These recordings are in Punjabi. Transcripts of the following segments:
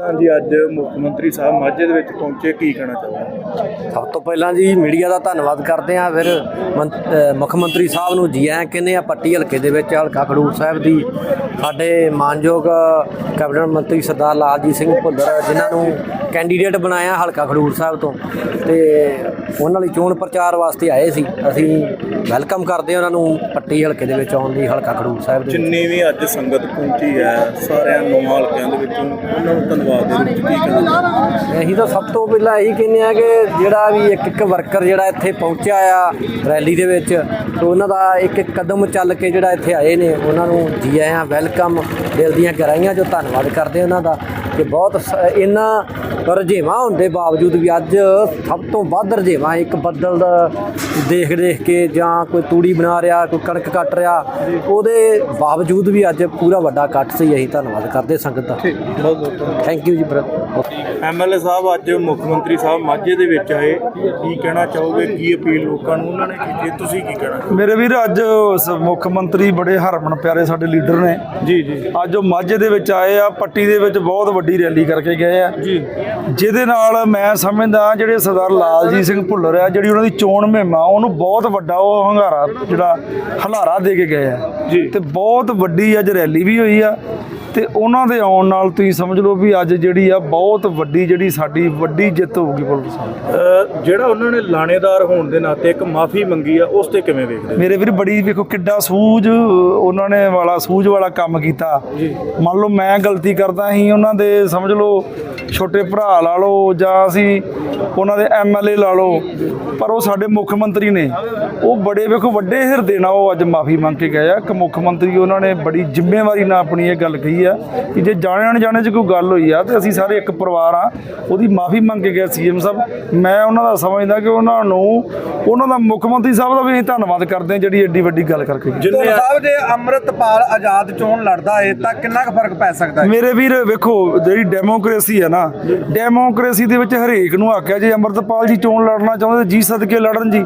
ਹਾਂਜੀ ਅੱਜ ਮੁੱਖ ਮੰਤਰੀ ਸਾਹਿਬ ਮਾਝੇ ਦੇ ਵਿੱਚ ਪਹੁੰਚੇ ਕੀ ਕਹਿਣਾ ਚਾਹੁੰਦੇ ਸਭ ਤੋਂ ਪਹਿਲਾਂ ਜੀ ਮੀਡੀਆ ਦਾ ਧੰਨਵਾਦ ਕਰਦੇ ਹਾਂ ਫਿਰ ਮੁੱਖ ਮੰਤਰੀ ਸਾਹਿਬ ਨੂੰ ਜੀ ਆਇਆਂ ਕਹਿੰਦੇ ਆ ਪੱਟੀ ਹਲਕੇ ਦੇ ਵਿੱਚ ਹਲਕਾ ਖਡੂਰ ਸਾਹਿਬ ਦੀ ਸਾਡੇ ਮਾਨਯੋਗ ਕੈਬਨਿਟ ਮੰਤਰੀ ਸਰਦਾਰ ਲਾਲਜੀਤ ਸਿੰਘ ਭੁੱਲਰ ਜਿਨ੍ਹਾਂ ਨੂੰ ਕੈਂਡੀਡੇਟ ਬਣਾਇਆ ਹਲਕਾ ਖਡੂਰ ਸਾਹਿਬ ਤੋਂ ਤੇ ਉਹਨਾਂ ਲਈ ਚੋਣ ਪ੍ਰਚਾਰ ਵਾਸਤੇ ਆਏ ਸੀ ਅਸੀਂ ਵੈਲਕਮ ਕਰਦੇ ਹਾਂ ਉਹਨਾਂ ਨੂੰ ਪੱਟੀ ਹਲਕੇ ਦੇ ਵਿੱਚ ਆਉਣ ਦੀ ਹਲਕਾ ਖਡੂਰ ਸਾਹਿਬ ਦੇ। ਜਿੰਨੀ ਵੀ ਅੱਜ ਸੰਗਤ ਪਹੁੰਚੀ ਹੈ ਸਾਰਿਆਂ ਨੌਂ ਹਲਕਿਆਂ ਦੇ ਵਿੱਚੋਂ ਉਹਨਾਂ ਨੂੰ ਧੰਨਵਾਦ ਦੇ ਵਿੱਚ ਕੀ ਕਹਿਣਾ ਚਾਹੁੰਦੇ ਅਸੀਂ ਤਾਂ ਸਭ ਤੋਂ ਪਹਿਲਾਂ ਇਹੀ ਕਹਿੰਦੇ ਆ ਕਿ ਜਿਹੜਾ ਵੀ ਇੱਕ ਇੱਕ ਵਰਕਰ ਜਿਹੜਾ ਇੱਥੇ ਪਹੁੰਚਿਆ ਆ ਰੈਲੀ ਦੇ ਵਿੱਚ ਤੇ ਉਹਨਾਂ ਦਾ ਇੱਕ ਇੱਕ ਕਦਮ ਚੱਲ ਕੇ ਜਿਹੜਾ ਇੱਥੇ ਆਏ ਨੇ ਉਹਨਾਂ ਨੂੰ ਜੀ ਆਇਆਂ ਵੈਲਕਮ ਦਿਲ ਦੀਆਂ ਗਹਿਰਾਈਆਂ ਜੋ ਧੰਨਵਾਦ ਕਰਦੇ ਉਹਨਾਂ ਦਾ ਕਿ ਬਹੁਤ ਸ- ਇੰਨਾ ਰਜੇਵਾਂ ਹੋਣ ਦੇ ਬਾਵਜੂਦ ਵੀ ਅੱਜ ਸਭ ਤੋਂ ਵੱਧ ਰਜੇਵਾਂ ਇੱਕ ਬੱਦਲ ਦਾ ਦੇਖ ਦੇਖ ਕੇ ਜਾਂ ਕੋਈ ਤੂੜੀ ਬਣਾ ਰਿਹਾ ਕੋਈ ਕਣਕ ਕੱਟ ਰਿਹਾ ਉਹਦੇ ਬਾਵਜੂਦ ਵੀ ਅੱਜ ਪੂਰਾ ਵੱਡਾ ਇਕੱਠ ਸੀ ਅਸੀਂ ਧੰਨਵਾਦ ਕਰਦੇ ਸੰਗਤ ਦਾ। ਬਹੁਤ ਬਹੁਤ ਥੈਂਕ ਯੂ ਜੀ ਬ੍ਰਦਰ ਐਮਐਲਏ ਸਾਹਿਬ ਅੱਜ ਮੁੱਖ ਮੰਤਰੀ ਸਾਹਿਬ ਮਾਝੇ ਦੇ ਵਿੱਚ ਆਏ। ਕੀ ਕਹਿਣਾ ਚਾਹੋਗੇ? ਕੀ ਅਪੀਲ ਲੋਕਾਂ ਨੂੰ ਉਹਨਾਂ ਨੇ ਕੀਤੀ? ਤੁਸੀਂ ਕੀ ਕਹਿਣਾ? ਮੇਰੇ ਵੀਰ ਅੱਜ ਮੁੱਖ ਮੰਤਰੀ ਬੜੇ ਹਰਮਨ ਪਿਆਰੇ ਸਾਡੇ ਲੀਡਰ ਨੇ। ਜੀ ਜੀ। ਅੱਜ ਉਹ ਮਾਝੇ ਦੇ ਵਿੱਚ ਆਏ ਆ ਪੱਟੀ ਦੇ ਵਿੱਚ ਬਹੁਤ ਵੱਡੀ ਰੈਲੀ ਕਰਕੇ ਗਏ ਆ। ਜੀ। ਜਿਹਦੇ ਨਾਲ ਮੈਂ ਸਮਝਦਾ ਜਿਹੜੇ ਸਰਦਾਰ ਲਾਲਜੀਤ ਸਿੰਘ ਭੁੱਲਰ ਆ ਜਿਹੜੀ ਉਹਨਾਂ ਦੀ ਚੋਣ ਮੁਹਿੰਮ ਉਹਨੂੰ ਬਹੁਤ ਵੱਡਾ ਉਹ ਹੰਗਾਰਾ ਜਿਹੜਾ ਹਲਾਰਾ ਦੇ ਕੇ ਗਏ ਆ। ਜੀ। ਤੇ ਬਹੁਤ ਵੱਡੀ ਅੱਜ ਰੈਲੀ ਵੀ ਹੋਈ ਆ। ਤੇ ਉਹਨਾਂ ਦੇ ਆਉਣ ਨਾਲ ਤੁਸੀਂ ਸਮਝ ਲਓ ਵੀ ਅੱਜ ਜਿਹੜੀ ਆ ਬਹੁਤ ਵੱਡੀ ਜਿਹੜੀ ਸਾਡੀ ਵੱਡੀ ਜਿੱਤ ਹੋਊਗੀ ਪੁਲਿਸ ਅਹ ਜਿਹੜਾ ਉਹਨਾਂ ਨੇ ਲਾਣੇਦਾਰ ਹੋਣ ਦੇ ਨਾਤੇ ਇੱਕ ਮਾਫੀ ਮੰਗੀ ਆ ਉਸ ਤੇ ਕਿਵੇਂ ਵੇਖਦੇ? ਮੇਰੇ ਵੀਰ ਬੜੀ ਵੇਖੋ ਕਿੱਡਾ ਸੂਝ ਉਹਨਾਂ ਨੇ ਵਾਲਾ ਸੂਝ ਵਾਲਾ ਕੰਮ ਕੀਤਾ। ਮੰਨ ਲਓ ਮੈਂ ਗਲਤੀ ਕਰਦਾ ਸੀ ਉਹਨਾਂ ਦੇ ਸਮਝ ਲਓ ਛੋਟੇ ਭਰਾ ਲਾ ਲਓ ਜਾਂ ਅਸੀਂ ਉਹਨਾਂ ਦੇ ਐਮਐਲਏ ਲਾ ਲਓ ਪਰ ਉਹ ਸਾਡੇ ਮੁੱਖ ਮੰਤਰੀ ਨੇ। ਉਹ ਬੜੇ ਵੇਖੋ ਵੱਡੇ ਹਿਰਦੇ ਨਾਲ ਉਹ ਅੱਜ ਮਾਫੀ ਮੰਗ ਕੇ ਗਏ ਆ। ਕਿ ਮੁੱਖ ਮੰਤਰੀ ਉਹਨਾਂ ਨੇ ਬੜੀ ਜ਼ਿੰਮੇਵਾਰੀ ਨਾਲ ਆਪਣੀ ਇਹ ਗੱਲ ਕਹੀ ਆ ਕਿ ਜੇ ਜਾਣੇ ਅਣਜਾਣੇ 'ਚ ਕੋਈ ਗੱਲ ਹੋਈ ਆ ਤੇ ਅਸੀਂ ਸਾਰੇ ਇੱਕ ਪਰਿਵਾਰ ਆ ਉਹਦੀ ਮਾਫੀ ਮੰਗ ਕੇ ਗਏ ਸੀਐਮ ਸਾਹਿਬ। ਮੈਂ ਉਹਨਾਂ ਦਾ ਸਮਝਦਾ ਕਿ ਉਹਨਾਂ ਨੂੰ ਉਹਨਾਂ ਦਾ ਮੁੱਖ ਮੰਤਰੀ ਸਾਹਿਬ ਦਾ ਵੀ ਅਸੀਂ ਧੰਨਵਾਦ ਕਰਦੇ ਹਾਂ ਜਿਹੜੀ ਐਡੀ ਵੱਡੀ ਗੱਲ ਕਰਕੇ। ਜਿੰਨੇ ਸਾਹਿਬ ਜੇ ਅੰਮ੍ਰਿਤਪਾਲ ਆਜ਼ਾਦ ਚੋਣ ਲੜਦਾ ਏ ਤਾਂ ਕਿੰਨਾ ਕੁ ਫ਼ਰਕ ਪੈ ਸਕਦਾ ਹੈ ਮੇਰੇ ਵੀਰ ਵੇਖੋ ਜਿਹੜੀ ਡੈਮੋਕ੍ਰੇਸੀ ਹੈ ਨਾ ਡੈਮੋਕ੍ਰੇਸੀ ਦੇ ਵਿੱਚ ਹਰੇਕ ਨੂੰ ਆਖਿਆ ਜੇ ਅੰਮ੍ਰਿਤਪਾਲ ਜੀ ਚੋਣ ਲੜਨਾ ਚਾਹੁੰਦੇ ਜੀ ਸਦਕੇ ਲੜਨ ਜੀ।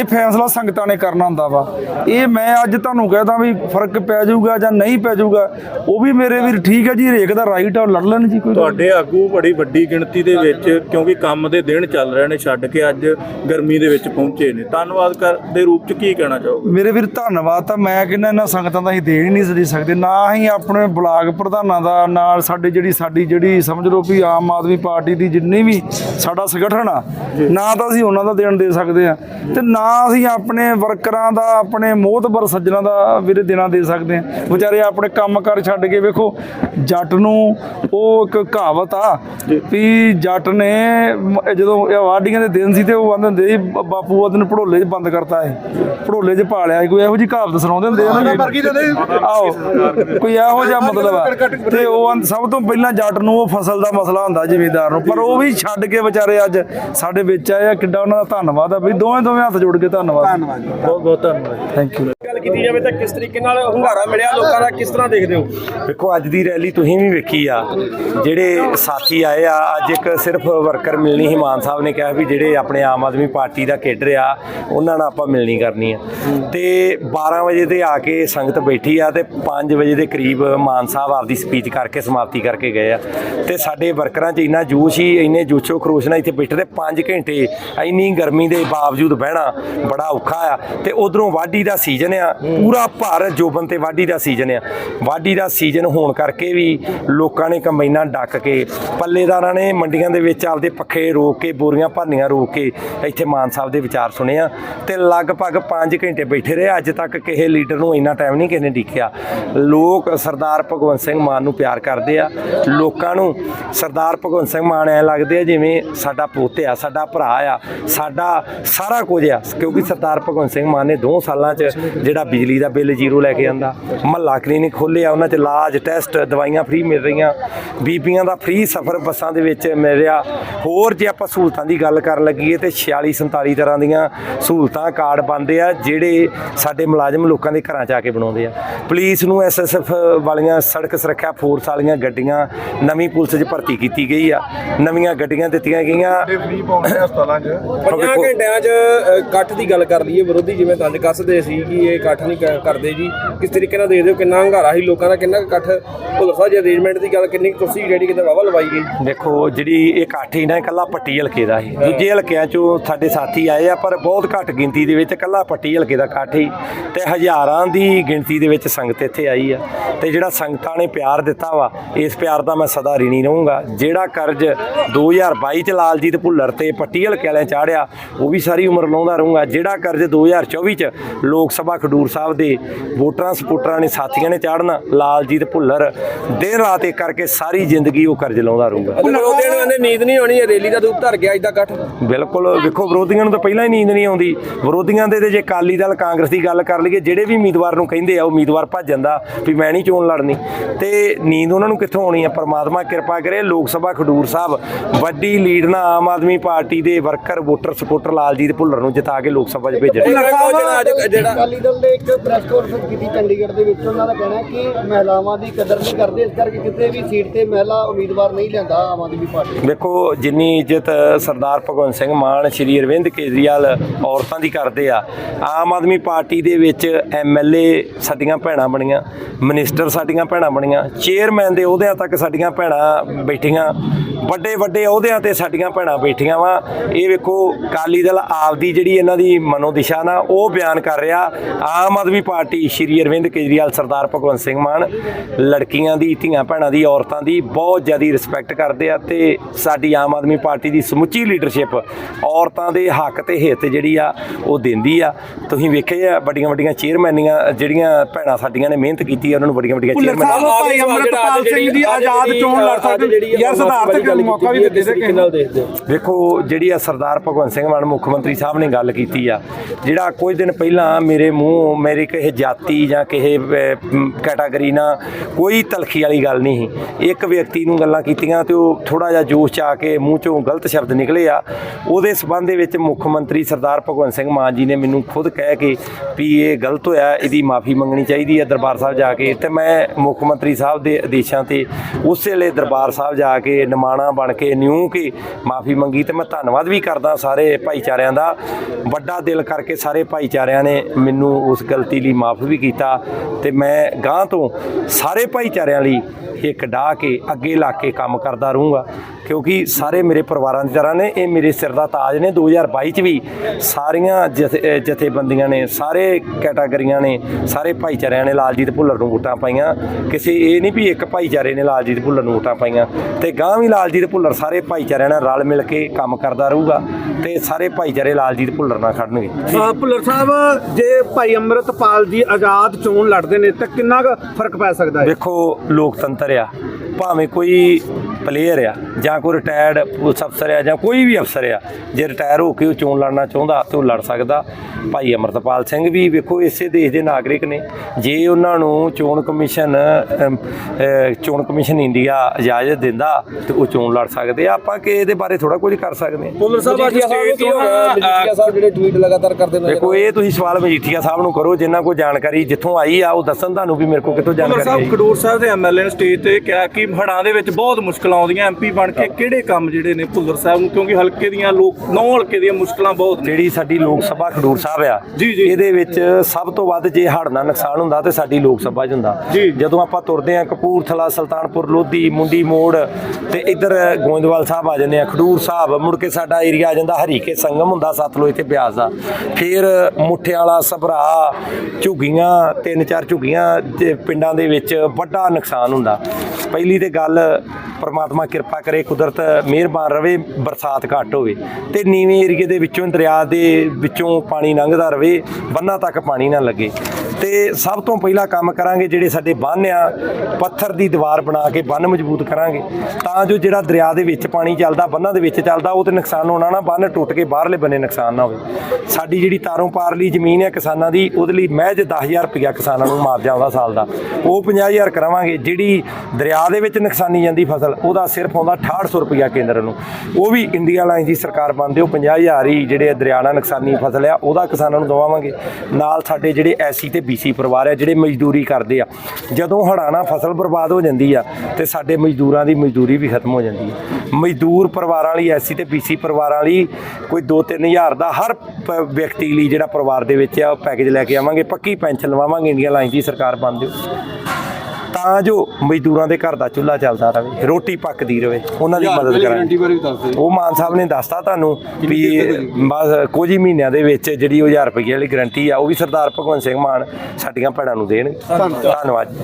ਇਹ ਫੈਸਲਾ ਸੰਗਤਾਂ ਨੇ ਕਰਨਾ ਹੁੰਦਾ ਵਾ। ਇਹ ਮੈਂ ਅੱਜ ਤੁਹਾਨੂੰ ਕਹਿਦਾ ਵੀ ਫ਼ਰਕ ਪੈ ਜਾਊਗਾ ਜਾਂ ਨਹੀਂ ਪੈ ਜਾਊਗਾ ਉਹ ਵੀ ਮੇਰੇ ਵੀਰ ਠੀਕ ਹੈ ਜੀ ਹਰੇਕ ਦਾ ਰਾਈਟ ਆ ਲੜ ਲੈਣ ਜੀ ਕੋਈ ਤੁਹਾਡੇ ਆਗੂ ਬੜੀ ਵੱਡੀ ਗਿਣਤੀ ਦੇ ਵਿੱਚ ਕਿਉਂਕਿ ਕੰਮ ਦੇ ਦਿਨ ਚੱਲ ਰਹੇ ਨੇ ਛੱਡ ਕੇ ਅੱਜ ਗਰਮੀ ਦੇ ਵਿੱਚ ਪਹੁੰਚੇ ਨੇ। ਧੰਨਵਾਦ ਕਰ ਦੇ ਰੂਪ ਚ ਕੀ ਕਹਿਣਾ ਚਾਹੋਗੇ? ਮੇਰੇ ਵੀਰ ਧੰਨਵਾਦ ਤਾਂ ਮੈਂ ਕਹਿੰਦਾ ਇਹਨਾਂ ਸੰਗਤਾਂ ਦਾ ਅਸੀਂ ਦੇ ਹੀ ਨਹੀਂ ਦੇ ਸਕਦੇ ਨਾ ਹੀ ਆਪਣੇ ਬਲਾਕ ਪ੍ਰਧਾਨਾਂ ਦਾ ਨਾਲ ਸਾਡੇ ਜਿਹੜੀ ਸਾਡੀ ਜਿਹੜੀ ਸਮਝ ਲਓ ਵੀ ਆਮ ਆਦਮੀ ਪਾਰਟੀ ਦੀ ਜਿੰਨੀ ਵੀ ਸਾਡਾ ਸੰਗਠਨ ਆ ਨਾ ਤਾਂ ਅਸੀਂ ਉਹਨਾਂ ਦਾ ਦੇਣ ਦੇ ਸਕਦੇ ਆ ਤੇ ਨਾ ਅਸੀਂ ਆਪਣੇ ਵਰਕਰਾਂ ਦਾ ਆਪਣੇ ਮੋਹਤਬਰ ਸੱਜਣਾ ਦਾ ਵੀਰੇ ਦੇਣਾ ਦੇ ਸਕਦੇ ਆ ਵਿਚਾਰੇ ਆਪਣੇ ਕੰਮਕਾਰ ਛੱਡ ਕੇ ਵੇਖੋ ਜੱਟ ਨੂੰ ਉਹ ਇੱਕ ਕਹਾਵਤ ਆ ਵੀ ਜੱਟ ਨੇ ਜਦੋਂ ਇਹ ਵਾਢੀਆਂ ਦੇ ਦਿਨ ਸੀ ਤੇ ਉਹ ਆਂਦੇ ਹੁੰਦੇ ਸੀ ਬਾਪੂ ਉਹਨੂੰ ਭੜੋਲੇ 'ਚ ਬੰਦ ਕਰਤਾ ਹੈ ਭੜੋਲੇ 'ਚ ਪਾਲਿਆ ਸੀ। ਕੋਈ ਇਹੋ ਜੀ ਕਹਾਵਤ ਸੁਣਾਉਂਦੇ ਹੁੰਦੇ ਆ ਨਾ। ਆਓ ਕੋਈ ਇਹੋ ਜਿਹਾ ਮਤਲਬ ਆ ਤੇ ਉਹ ਸਭ ਤੋਂ ਪਹਿਲਾਂ ਜੱਟ ਨੂੰ ਉਹ ਫਸਲ ਦਾ ਮਸਲਾ ਹੁੰਦਾ ਜ਼ਿਮੀਂਦਾਰ ਨੂੰ ਪਰ ਉਹ ਵੀ ਛੱਡ ਕੇ ਵਿਚਾਰੇ ਅੱਜ ਸਾਡੇ ਵਿੱਚ ਆਏ ਆ। ਕਿੱਡਾ ਉਹਨਾਂ ਦਾ ਧੰਨਵਾਦ ਆ। ਵੀ ਦੋਵੇਂ ਦੋਵੇਂ ਹੱਥ ਜੋੜ ਕੇ ਧੰਨਵਾਦ। ਧੰਨਵਾਦ। ਬਹੁਤ ਬਹੁਤ ਧੰਨਵਾਦ। ਥੈਂਕ ਯੂ ਕੀਤੀ ਜਾਵੇ ਤਾਂ ਕਿਸ ਤਰੀਕੇ ਨਾਲ ਹੁੰਗਾਰਾ ਮਿਲਿਆ, ਲੋਕਾਂ ਦਾ ਕਿਸ ਤਰ੍ਹਾਂ ਦੇਖਦੇ ਹੋ? ਵੇਖੋ ਅੱਜ ਦੀ ਰੈਲੀ ਤੁਸੀਂ ਵੀ ਵੇਖੀ ਆ। ਜਿਹੜੇ ਸਾਥੀ ਆਏ ਆ, ਅੱਜ ਇੱਕ ਸਿਰਫ ਵਰਕਰ ਮਿਲਣੀ ਹੀ ਮਾਨ ਸਾਹਿਬ ਨੇ ਕਿਹਾ ਵੀ ਜਿਹੜੇ ਆਪਣੇ ਆਮ ਆਦਮੀ ਪਾਰਟੀ ਦਾ ਕੇਡਰ ਆ, ਉਹਨਾਂ ਨਾਲ ਆਪਾਂ ਮਿਲਣੀ ਕਰਨੀ ਆ। ਤੇ 12 ਵਜੇ ਤੇ ਆ ਕੇ ਸੰਗਤ ਬੈਠੀ ਆ ਤੇ 5 ਵਜੇ ਦੇ ਕਰੀਬ ਮਾਨ ਸਾਹਿਬ ਆਪਦੀ ਸਪੀਚ ਕਰਕੇ ਸਮਾਪਤੀ ਕਰਕੇ ਗਏ ਆ। ਤੇ ਸਾਡੇ ਵਰਕਰਾਂ 'ਚ ਇੰਨਾ ਜੋਸ਼ ਹੀ ਇੰਨੇ ਜੋਸ਼ੋ ਖਰੋਸ਼ ਨਾਲ ਇੱਥੇ ਬੈਠੇ ਤੇ 5 ਘੰਟੇ ਇੰਨੀ ਗਰਮੀ ਦੇ ਬਾਵਜੂਦ ਬਹਿਣਾ ਬੜਾ ਔਖਾ ਆ। ਤੇ ਉਧਰੋਂ ਵਾਢੀ ਦਾ ਸੀਜ਼ਨ ਆ ਪੂਰਾ ਭਾਰਤ ਜੋਬਨ ਤੇ ਵਾਢੀ ਦਾ ਸੀਜ਼ਨ ਆ। ਵਾਢੀ ਦਾ ਸੀਜ਼ਨ ਹੋਣ ਕਰਕੇ ਵੀ ਲੋਕਾਂ ਨੇ ਕੰਬਾਈਨਾਂ ਡੱਕ ਕੇ, ਪੱਲੇਦਾਰਾਂ ਨੇ ਮੰਡੀਆਂ ਦੇ ਵਿੱਚ ਆਪਦੇ ਪੱਖੇ ਰੋਕ ਕੇ, ਬੋਰੀਆਂ ਭਰਨੀਆਂ ਰੋਕ ਕੇ ਇੱਥੇ ਮਾਨ ਸਾਹਿਬ ਦੇ ਵਿਚਾਰ ਸੁਣਿਆ ਤੇ ਲਗਭਗ 5 ਘੰਟੇ ਬੈਠੇ ਰਹੇ। ਅੱਜ ਤੱਕ ਕਿਸੇ ਲੀਡਰ ਨੂੰ ਇੰਨਾ ਟਾਈਮ ਨਹੀਂ ਕਿਸੇ ਨੇ ਡਿੱਖਿਆ ਲੋਕ ਸਰਦਾਰ ਭਗਵੰਤ ਸਿੰਘ ਮਾਨ ਨੂੰ ਪਿਆਰ ਕਰਦੇ ਆ। ਲੋਕਾਂ ਨੂੰ ਸਰਦਾਰ ਭਗਵੰਤ ਸਿੰਘ ਮਾਨ ਐ ਲੱਗਦੇ ਆ ਜਿਵੇਂ ਸਾਡਾ ਪੁੱਤ ਆ, ਸਾਡਾ ਭਰਾ ਆ, ਸਾਡਾ ਸਾਰਾ ਕੁਝ ਆ। ਕਿਉਂਕਿ ਸਰਦਾਰ ਭਗਵੰਤ ਸਿੰਘ ਮਾਨ ਨੇ 2 ਸਾਲਾਂ 'ਚ ਜਿਹੜਾ ਬਿਜਲੀ ਦਾ ਬਿੱਲ ਜ਼ੀਰੋ ਲੈ ਕੇ ਆਂਦਾ। ਮਹੱਲਾ ਕਲੀਨਿਕ ਖੋਲ੍ਹਿਆ ਉਹਨਾਂ 'ਚ ਇਲਾਜ ਟੈਸਟ ਦਵਾਈਆਂ ਫ੍ਰੀ ਮਿਲ ਰਹੀਆਂ। ਬੀਬੀਆਂ ਦਾ ਫ੍ਰੀ ਸਫ਼ਰ ਬੱਸਾਂ ਦੇ ਵਿੱਚ ਮਿਲ ਰਿਹਾ। ਹੋਰ ਜੇ ਆਪਾਂ ਸਹੂਲਤਾਂ ਦੀ ਗੱਲ ਕਰਨ ਲੱਗੀਏ ਤੇ 46 47 ਤਰ੍ਹਾਂ ਦੀਆਂ ਸਹੂਲਤਾਂ ਕਾਰਡ ਬਣਦੇ ਆ ਜਿਹੜੇ ਸਾਡੇ ਮੁਲਾਜ਼ਮ ਲੋਕਾਂ ਦੇ ਘਰਾਂ 'ਚ ਆ ਕੇ ਬਣਾਉਂਦੇ ਆ। ਪੁਲਿਸ ਨੂੰ ਐਸਐਸਐਫ ਵਾਲੀਆਂ ਸੜਕ ਸੁਰੱਖਿਆ ਫੋਰਸ ਵਾਲੀਆਂ ਗੱਡੀਆਂ ਨਵੀਂ ਪੁਲਿਸ 'ਚ ਭਰਤੀ ਕੀਤੀ ਗਈ ਆ। ਨਵੀਆਂ ਗੱਡੀਆਂ ਦਿੱਤੀਆਂ ਗਈਆਂ। ਫ੍ਰੀ ਪਾਉਂਦੇ ਹਸਪਤਾਲਾਂ 'ਚ। ਪੰਜਾਂ ਵੇਖੋ- ਘੰਟਿਆਂ 'ਚ ਇਕੱਠ ਦੀ ਗੱਲ ਕਰ ਲਈਏ ਵਿਰੋਧੀ ਜਿਵੇਂ ਤੰਜ ਕੱਸਦੇ ਸੀ ਕਿ ਇਹ ਇਕੱਠ ਨਹੀਂ ਕ- ਕਰਦੇ ਜੀ। ਕਿਸ ਤਰੀਕੇ ਨਾਲ ਦੇਖਦੇ ਹੋ, ਕਿੰਨਾ ਹੰਗਾਰਾ ਸੀ ਲੋਕਾਂ ਦਾ, ਕਿੰਨਾ ਕੁ ਇਕੱਠ ਭੁੱਲਰ ਸਾਹਿਬ ਜੀ ਅਰੇਂਜਮੈਂਟ ਦੀ ਗੱਲ, ਕਿੰਨੀ ਕੁ ਕੁਰਸੀ ਜਿਹੜੀ ਕਿਤੇ ਵਾਵਾ ਲਵਾਈ ਗਈ? ਦੇਖੋ, ਜਿਹੜੀ ਇਹ ਇਕੱਠ ਹੀ ਨਾ ਇਕੱਲਾ ਪੱਟੀ ਹਲਕੇ ਦਾ ਸੀ। ਦੂਜੇ ਹਲਕਿਆਂ ਚੋਂ ਸਾਡੇ ਸਾਥੀ ਆਏ ਆ, ਪਰ ਬਹੁਤ ਘੱਟ ਗਿਣਤੀ ਦੇ ਵਿੱਚ ਇਕੱਲਾ ਪੱਟੀ ਹਲਕੇ ਦਾ ਇਕੱਠ ਹੀ ਤੇ ਹਜ਼ਾਰਾਂ ਦੀ ਗਿਣਤੀ ਦੇ ਵਿੱਚ ਸੰਗਤ ਇੱਥੇ ਆਈ ਆ। ਤੇ ਜਿਹੜਾ ਸੰਗਤਾਂ ਨੇ ਪਿਆਰ ਦਿੱਤਾ ਵਾ, ਇਸ ਪਿਆਰ ਦਾ ਮੈਂ ਸਦਾ ਰਿਣੀ ਰਹੂੰਗਾ। ਜਿਹੜਾ ਕਰਜ਼ 2022 ਚ ਲਾਲਜੀਤ ਭੁੱਲਰ ਤੇ ਪੱਟੀ ਹਲਕੇ ਵਾਲਿਆਂ ਚਾੜਿਆ ਉਹ ਵੀ ਸਾਰੀ ਉਮਰ ਲਾਉਂਦਾ ਰਹੂੰਗਾ। ਜਿਹੜਾ ਕਰਜ਼ 2024 ਚ ਲੋਕ ਸਭਾ ਖਡੂਰ ਸਾਹਿਬ ਦੇ ਵੋਟਰਾਂ ਸਪੋਰਟਰਾਂ ਨੇ ਸਾਥੀਆਂ ਨੇ ਚਾੜਨਾ ਲਾਲਜੀਤ ਭੁੱਲਰ ਦਿਨ ਰਾਤ ਇੱਕ ਕਰਕੇ ਸਾਰੀ ਜ਼ਿੰਦਗੀ ਉਹ ਕਰਜ਼ ਲਾਉਂਦਾ ਰਹੂੰਗਾ। ਵਿਰੋਧੀਆਂ ਨੂੰ ਕਹਿੰਦੇ ਨੀਂਦ ਨਹੀਂ ਆਉਣੀ ਰੈਲੀ ਦਾ ਰੂਪ ਧਰ ਗਿਆ ਅੱਜ ਦਾ ਇਕੱਠ। ਬਿਲਕੁਲ ਵੇਖੋ ਵਿਰੋਧੀਆਂ ਨੂੰ ਤਾਂ ਪਹਿਲਾਂ ਹੀ ਨੀਂਦ ਨਹੀਂ ਆਉਂਦੀ। ਵਿਰੋਧੀਆਂ ਦੇ ਤੇ ਜੇ ਅਕਾਲੀ ਦਲ ਕਾਂਗਰਸ ਦੀ ਗੱਲ ਕਰ ਲਈਏ ਜਿਹੜੇ ਵੀ ਉਮੀਦਵਾਰ ਨੂੰ ਕਹਿੰਦੇ ਆ ਉਹ ਉਮੀਦਵਾਰ ਭੱਜ ਜਾਂਦਾ ਵੀ ਮੈਂ ਨਹੀਂ ਚੋਣ ਲੜਨੀ। ਤੇ ਨੀਂਦ ਉਹਨਾਂ ਨੂੰ ਕਿੱਥੋਂ ਆਉਣੀ ਆ? ਪਰਮਾਤਮਾ ਕਿਰਪਾ ਕਰੇ ਲੋਕ ਸਭਾ ਖਡੂਰ ਸਾਹਿਬ ਵੱਡੀ ਲੀਡ ਨਾਲ ਆਮ ਆਦਮੀ ਪਾਰਟੀ ਦੇ worker voter supporter Laljit Bhullar ਨੂੰ ਜਿਤਾ ਕੇ ਲੋਕ ਸਭਾ 'ਚ ਭੇਜਣ। ਜਿਹੜਾ ਅੱਜ ਇੱਕ ਪ੍ਰੈਸ ਕਾਨਫਰੰਸ ਕੀਤੀ ਚੰਡੀਗੜ੍ਹ ਦੇ ਵਿੱਚ। ਉਹਨਾਂ ਦਾ ਕਹਿਣਾ ਕਿ ਮਹਿਲਾਵਾਂ ਦੀ ਕਦਰ ਨਹੀਂ ਕਰਦੇ, ਇਸ ਕਰਕੇ ਕਿਸੇ ਵੀ ਸੀਟ ਤੇ ਮਹਿਲਾ ਉਮੀਦਵਾਰ ਨਹੀਂ ਲੈਂਦਾ ਆਮ ਆਦਮੀ ਪਾਰਟੀ। ਵੇਖੋ, ਜਿੰਨੀ ਇੱਜ਼ਤ ਸਰਦਾਰ ਭਗਵੰਤ ਸਿੰਘ ਮਾਨ, ਸ਼੍ਰੀ ਅਰਵਿੰਦ ਕੇਜਰੀਵਾਲ ਔਰਤਾਂ ਦੀ ਕਰਦੇ ਆ, ਆਮ ਆਦਮੀ ਪਾਰਟੀ ਦੇ ਵਿੱਚ ਐਮਐਲਏ ਸਾਡੀਆਂ ਭੈਣਾਂ ਬਣੀਆਂ ਮਿਨਿਸਟਰ ਸਾਡੀਆਂ ਭੈਣਾਂ ਬਣੀਆਂ ਚੇਅਰਮੈਨ ਦੇ ਅਹੁਦਿਆਂ ਤੱਕ ਸਾਡੀਆਂ ਭੈਣਾਂ ਬੈਠੀਆਂ ਵੱਡੇ ਵੱਡੇ ਅਹੁਦਿਆਂ ਤੇ ਸਾਡੀਆਂ ਭੈਣਾਂ ਬੈਠੀਆਂ ਵਾ। ਇਹ ਵੇਖੋ ਕਾਲੀ ਦਲ ਆਪਦੀ ਜਿਹੜੀ ਇਹਨਾਂ ਦੀ ਮਨੋਦਿਸ਼ਾ ਨਾ, ਉਹ ਬਿਆਨ ਕਰ ਰਿਹਾ ਆਮ ਆਦਮੀ ਪਾਰਟੀ ਸ਼੍ਰੀ ਅਰਵਿੰਦ ਕੇਜਰੀਵਾਲ ਸਰਦਾਰ ਭਗਵੰਤ ਸਿੰਘ ਮਾਨ ਲੜਕੀਆਂ ਦੀ ਧੀਆਂ ਭੈਣਾਂ ਦੀ ਔਰਤਾਂ ਦੀ ਬਹੁਤ ਜ਼ਿਆਦਾ ਰਿਸਪੈਕਟ ਕਰਦੇ ਆ ਤੇ ਸਾਡੀ ਆਮ ਆਦਮੀ ਪਾਰਟੀ ਦੀ ਸਮੁੱਚੀ ਲੀਡਰਸ਼ਿਪ ਔਰਤਾਂ ਦੇ ਹੱਕ ਤੇ ਹਿੱਤ ਜਿਹੜੀ ਆ ਉਹ ਦਿੰਦੀ ਆ। ਤੁਸੀਂ ਵੇਖਿਆ ਆ ਵੱਡੀਆਂ ਵੱਡੀਆਂ ਚੇਅਰਮੈਨੀਆਂ ਜਿਹੜੀਆਂ ਭੈਣਾਂ ਸਾਡੀਆਂ ਨੇ ਮਿਹਨਤ ਕੀਤੀ ਆ ਉਹਨਾਂ ਨੂੰ ਵੱਡੀਆਂ ਵੱਡੀਆਂ ਚੇਅਰਮੈਨ ਅਮਰਤਪਾਲ ਸਿੰਘ ਦੀ ਆਜ਼ਾਦ ਚੋਣ ਲੜ ਸਕਦੇ। ਯਾਰ ਸਿਧਾਰਥ ਮੌਕਾ ਵੀ ਦਿੱਤੇ ਕਿਸ ਨਾਲ ਦੇਖਦੇ ਵੇਖੋ ਜਿਹੜੀ ਆ ਸਰਦਾਰ ਭਗਵੰਤ ਸਿੰਘ ਮਾਨ ਮੁੱਖ ਮੰਤਰੀ ਸਾਹਿਬ ਨੇ ਗੱਲ ਕੀਤੀ ਆ ਜਿਹੜਾ ਕੁਝ ਦਿਨ ਪਹਿਲਾਂ ਮੇਰੇ ਮੂੰਹ ਮੇਰੀ ਕਿਸੇ ਜਾਤੀ ਜਾਂ ਕਿਸੇ ਕੈਟਾਗਰੀ ਨਾਲ ਕੋਈ ਤਲਖੀ ਵਾਲੀ ਗੱਲ ਨਹੀਂ ਸੀ। ਇੱਕ ਵਿਅਕਤੀ ਨੂੰ ਗੱਲਾਂ ਕੀਤੀਆਂ ਤੇ ਉਹ ਥੋੜਾ ਜਿਹਾ ਜੋਸ਼ ਚ ਆ ਕੇ ਮੂੰਹ ਚੋਂ ਗਲਤ ਸ਼ਬਦ ਨਿਕਲੇ ਆ। ਉਹਦੇ ਸਬੰਧ ਦੇ ਵਿੱਚ ਮੁੱਖ ਮੰਤਰੀ ਸਰਦਾਰ ਭਗਵੰਤ ਸਿੰਘ ਮਾਨ ਜੀ ਨੇ ਮੈਨੂੰ ਖੁਦ ਕਹਿ ਕੇ ਵੀ ਇਹ ਗਲਤ ਹੋਇਆ, ਇਹਦੀ ਮਾਫੀ ਮੰਗਣੀ ਚਾਹੀਦੀ ਹੈ ਦਰਬਾਰ ਸਾਹਿਬ ਜਾ ਕੇ। ਤੇ ਮੈਂ ਮੁੱਖ ਮੰਤਰੀ ਸਾਹਿਬ ਦੇ ਆਦੇਸ਼ਾਂ ਤੇ ਉਸੇ ਵੇਲੇ ਦਰਬਾਰ ਸਾਹਿਬ ਜਾ ਕੇ ਨਿਮਾਣਾ ਬਣ ਕੇ ਨਿਊ ਕੇ ਮਾਫੀ ਮੰਗੀ ਤੇ ਮੈਂ ਧੰਨਵਾਦ ਵੀ ਕਰਦਾ ਸਾਰੇ ਭਾਈਚਾਰਿਆਂ ਦਾ। ਵੱਡਾ ਦਿਲ ਕਰਕੇ ਸਾਰੇ ਭਾਈਚਾਰਿਆਂ ਨੇ ਮੈਨੂੰ ਉਸ ਗਲਤੀ ਲਈ ਮਾਫ ਵੀ ਕੀਤਾ ਤੇ ਮੈਂ ਗਾਂ ਤੋਂ ਸਾਰੇ ਭਾਈਚਾਰਿਆਂ ਲਈ ਇੱਕ ਡਾ ਕੇ ਅੱਗੇ ਲਾ ਕੇ ਕੰਮ ਕਰਦਾ ਰਹੂੰਗਾ। ਕਿਉਂਕਿ ਸਾਰੇ ਮੇਰੇ ਪਰਿਵਾਰਾਂ ਦੀ ਤਰ੍ਹਾਂ ਨੇ, ਇਹ ਮੇਰੇ ਸਿਰ ਦਾ ਤਾਜ ਨੇ। 2022 ਚ ਵੀ ਸਾਰੀਆਂ ਜਥੇ- ਜਥੇਬੰਦੀਆਂ ਨੇ, ਸਾਰੇ ਕੈਟਾਗਰੀਆਂ ਨੇ, ਸਾਰੇ ਭਾਈਚਾਰਿਆਂ ਨੇ ਲਾਲਜੀਤ ਭੁੱਲਰ ਨੂੰ ਵੋਟਾਂ ਪਾਈਆਂ। ਕਿਸੇ ਇਹ ਨਹੀਂ ਵੀ ਇੱਕ ਭਾਈਚਾਰੇ ਨੇ ਲਾਲਜੀਤ ਭੁੱਲਰ ਨੂੰ ਵੋਟਾਂ ਪਾਈਆਂ। ਤੇ ਗਾਂ ਵੀ ਲਾਲਜੀਤ ਭੁੱਲਰ ਸਾਰੇ ਭਾਈਚਾਰਿਆਂ ਨਾਲ ਰਲ ਮਿਲ ਕੇ ਕੰਮ ਕਰਦਾ ਰਹੂਗਾ ਤੇ ਸਾਰੇ ਭਾਈਚਾਰੇ ਲਾਲਜੀਤ ਭੁੱਲਰ ਨਾਲ ਖੜਨਗੇ। ਭੁੱਲਰ ਸਾਹਿਬ, ਜੇ ਭਾਈ ਅਮਰਤਪਾਲ ਜੀ ਆਜ਼ਾਦ ਚੋਣ ਲੜਦੇ ਨੇ, ਤਾਂ ਕਿੰਨਾ ਕੁ ਫ਼ਰਕ ਪੈ ਸਕਦਾ ਹੈ? ਵੇਖੋ ਲੋਕਤੰਤਰ ਆ। ਭਾਵੇਂ ਕੋਈ ਪਲੇਅਰ ਆ ਜਾਂ ਕੋਈ ਰਿਟਾਇਰਡ ਪੁਲਿਸ ਅਫਸਰ ਆ ਜਾਂ ਕੋਈ ਵੀ ਅਫਸਰ ਆ ਜੇ ਰਿਟਾਇਰ ਹੋ ਕੇ ਉਹ ਚੋਣ ਲੜਨਾ ਚਾਹੁੰਦਾ ਤੇ ਉਹ ਲੜ ਸਕਦਾ। ਭਾਈ ਅਮਰਤਪਾਲ ਸਿੰਘ ਵੀ ਵੇਖੋ ਇਸੇ ਦੇਸ਼ ਦੇ ਨਾਗਰਿਕ ਨੇ। ਜੇ ਉਹਨਾਂ ਨੂੰ ਚੋਣ ਕਮਿਸ਼ਨ ਚੋਣ ਕਮਿਸ਼ਨ ਇੰਡੀਆ ਇਜਾਜ਼ਤ ਦਿੰਦਾ ਤੇ ਉਹ ਚੋਣ ਲੜ ਸਕਦੇ ਆ। ਆਪਾਂ ਕਿ ਇਹਦੇ ਬਾਰੇ ਥੋੜਾ ਕੁਝ ਕਰ ਸਕਦੇ ਹਾਂ ਭੁੱਲਰ ਸਾਹਿਬ ਅੱਜ ਸਟੇਜ ਤੋਂ ਮਜੀਠੀਆ ਸਾਹਿਬ ਜਿਹੜੇ ਟਵੀਟ ਲਗਾਤਾਰ ਕਰਦੇ ਨਜ਼ਰ ਦੇਖੋ ਇਹ ਤੁਸੀਂ ਸਵਾਲ ਮਜੀਠੀਆ ਸਾਹਿਬ ਨੂੰ ਕਰੋ ਜਿੰਨਾ ਕੋਈ ਜਾਣਕਾਰੀ ਜਿੱਥੋਂ ਆਈ ਆ ਉਹ ਦੱਸਣ ਤੁਹਾਨੂੰ ਵੀ ਮੇਰੇ ਕੋਲ ਕਿੱਥੋਂ ਜਾਣਕਾਰੀ ਸਾਹਿਬ ਆਈ। ਖਡੂਰ ਸਾਹਿਬ ਦੇ ਐਮਐਲਏ ਨੇ ਸਟੇਜ ਤੇ ਕਿਹਾ ਕਿ ਹੜਾਂ ਦੇ ਵਿੱਚ ਬਹੁਤ ਮੁਸ਼ਕਲਾਂ ਆਉਂਦੀਆਂ ਐਮਪੀ ਬਣ ਕੇ ਕਿਹੜੇ ਕੰਮ ਜਿਹੜੇ ਨੇ ਭੁੱਲਰ ਸਾਹਿਬ ਨੂੰ? ਕਿਉਂਕਿ ਹਲਕੇ ਦੀਆਂ ਲੋਕ ਨੌ ਹਲਕੇ ਦੀਆਂ ਮੁਸ਼ਕਲਾਂ ਬਹੁਤ ਨੇ। ਜਿਹੜੀ ਸਾਡੀ ਲੋਕ ਸਭਾ ਖਡੂਰ ਸਾਹਿਬ ਆ ਜੀ, ਜੀ। ਇਹਦੇ ਵਿੱਚ ਸਭ ਤੋਂ ਵੱਧ ਜੇ ਹੜ੍ਹ ਨਾਲ ਨੁਕਸਾਨ ਹੁੰਦਾ ਤੇ ਸਾਡੀ ਲੋਕ ਸਭਾ 'ਚ ਹੁੰਦਾ। ਜਦੋਂ ਆਪਾਂ ਤੁਰਦੇ ਆ ਕਪੂਰਥਲਾ ਸੁਲਤਾਨਪੁਰ ਲੋਧੀ ਮੁੰਡੀ ਮੋੜ ਤੇ ਇੱਧਰ ਗੋਇੰਦਵਾਲ ਸਾਹਿਬ ਆ ਜਾਂਦੇ ਆ ਖਡੂਰ ਸਾਹਿਬ ਮੁੜ ਕੇ ਸਾਡਾ ਏਰੀਆ ਆ ਜਾਂਦਾ ਹਰੀਕੇ ਸੰਗਮ ਹੁੰਦਾ ਸਤਲੁਜ ਤੇ ਬਿਆਸ ਦਾ। ਫਿਰ ਮੁੱਠਿਆਲਾ ਸਭਰਾ ਝੁੱਗੀਆਂ ਤਿੰਨ ਚਾਰ ਝੁੱਗੀਆਂ ਪਿੰਡਾਂ ਦੇ ਵਿੱਚ ਵੱਡਾ ਨੁਕਸਾਨ ਹੁੰਦਾ। ਪਹਿਲੀ ਤੇ ਗੱਲ ਪਰਮਾਤਮਾ ਕਿਰਪਾ ਕਰੇ, ਕੁਦਰਤ ਮਿਹਰਬਾਨ ਰਵੇ, ਬਰਸਾਤ ਘੱਟ ਹੋਵੇ ਤੇ ਨੀਵੇਂ ਏਰੀਏ ਦੇ ਵਿੱਚੋਂ, ਦਰਿਆ ਦੇ ਵਿੱਚੋਂ ਪਾਣੀ ਲੰਘਦਾ ਰਵੇ, ਬੰਨਾ ਤੱਕ ਪਾਣੀ ਨਾ ਲੱਗੇ। ਤੇ ਸਭ ਤੋਂ ਪਹਿਲਾ ਕੰਮ ਕਰਾਂਗੇ ਜਿਹੜੇ ਸਾਡੇ ਬੰਨ੍ਹ ਆ, ਪੱਥਰ ਦੀ ਦੀਵਾਰ ਬਣਾ ਕੇ ਬੰਨ ਮਜ਼ਬੂਤ ਕਰਾਂਗੇ। ਤਾਂ ਜੋ ਜਿਹੜਾ ਦਰਿਆ ਦੇ ਵਿੱਚ ਪਾਣੀ ਚੱਲਦਾ, ਬੰਨਾਂ ਦੇ ਵਿੱਚ ਚੱਲਦਾ, ਉਹ ਤੇ ਨੁਕਸਾਨ ਹੋਣਾ ਨਾ, ਬੰਨ ਟੁੱਟ ਕੇ ਬਾਹਰਲੇ ਬੰਨੇ ਨੁਕਸਾਨ ਨਾ ਹੋਵੇ। ਸਾਡੀ ਜਿਹੜੀ ਤਾਰੋਂ ਪਾਰਲੀ ਜ਼ਮੀਨ ਹੈ ਕਿਸਾਨਾਂ ਦੀ, ਉਹਦੇ ਲਈ ਮਹਿਜ 10000 ਰੁਪਇਆ ਕਿਸਾਨਾਂ ਨੂੰ ਮੁਆਵਜ਼ਾ ਆਉਂਦਾ ਸਾਲ ਦਾ। ਉਹ 50000 ਕਰਾਵਾਂਗੇ, ਜਿਹੜੀ ਦਰਿਆ ਦੇ ਵਿੱਚ ਨੁਕਸਾਨੀ ਜਾਂਦੀ ਫਸਲ, ਉਹਦਾ ਸਿਰਫ ਆਉਂਦਾ 6800 ਰੁਪਇਆ ਕੇਂਦਰ ਨੂੰ। ਉਹ ਵੀ ਇੰਡੀਆ ਲਾਈਨ ਦੀ ਸਰਕਾਰ ਬੰਦੇ ਉਹ 50000 ਹੀ ਜਿਹੜੇ ਦਰਿਆ ਨਾਲ ਨੁਕਸਾਨੀ ਫਸਲ ਆ, ਉਹਦਾ ਕਿਸਾਨਾਂ ਨੂੰ ਦਵਾਵਾਂਗੇ। ਨਾਲ ਸਾਡੇ ਜਿਹੜੇ ਐਸੀ ਤੇ ਬੀਸੀ ਪਰਿਵਾਰ ਆ ਜਿਹੜੇ ਮਜ਼ਦੂਰੀ ਕਰਦੇ ਆ। ਜਦੋਂ ਹੜਾਣਾ ਫਸਲ ਬਰਬਾਦ ਹੋ ਜਾਂਦੀ ਆ, ਤੇ ਸਾਡੇ ਮਜ਼ਦੂਰਾਂ ਦੀ ਮਜ਼ਦੂਰੀ ਵੀ ਖਤਮ ਹੋ ਜਾਂਦੀ ਹੈ ਮਜ਼ਦੂਰ ਪਰਿਵਾਰਾਂ ਲਈ ਐਸੀ ਤੇ ਬੀਸੀ ਪਰਿਵਾਰਾਂ ਲਈ ਕੋਈ 2-3000 ਦਾ ਹਰ ਵਿਅਕਤੀ ਲਈ ਜਿਹੜਾ ਪਰਿਵਾਰ ਦੇ ਵਿੱਚ ਆ, ਉਹ ਪੈਕੇਜ ਲੈ ਕੇ ਆਵਾਂਗੇ, ਪੱਕੀ ਪੈਨਸ਼ਨ ਲਵਾਵਾਂਗੇ ਇੰਡੀਆ ਲਾਈਨ ਦੀ ਸਰਕਾਰ ਬਣ ਦਿਓ। ਤਾਂ ਜੋ ਮਜ਼ਦੂਰਾਂ ਦੇ ਘਰ ਦਾ ਚੁੱਲ੍ਹਾ ਚੱਲਦਾ ਰਹੇ ਰੋਟੀ ਪੱਕਦੀ ਰਹੇ ਉਹਨਾਂ ਦੀ ਮਦਦ ਕਰਾਂਗੇ ਉਹ ਮਾਨ ਸਾਹਿਬ ਨੇ ਦੱਸਤਾ ਤੁਹਾਨੂੰ ਵੀ ਬਸ ਕੁਝ ਹੀ ਮਹੀਨਿਆਂ ਦੇ ਵਿੱਚ ਜਿਹੜੀ ਉਹ 1000 ਰੁਪਏ ਵਾਲੀ ਗਰੰਟੀ ਆ ਉਹ ਵੀ ਸਰਦਾਰ ਭਗਵੰਤ ਸਿੰਘ ਮਾਨ ਸਾਡੀਆਂ ਭੈਣਾਂ ਨੂੰ ਦੇਣਗੇ ਧੰਨਵਾਦ।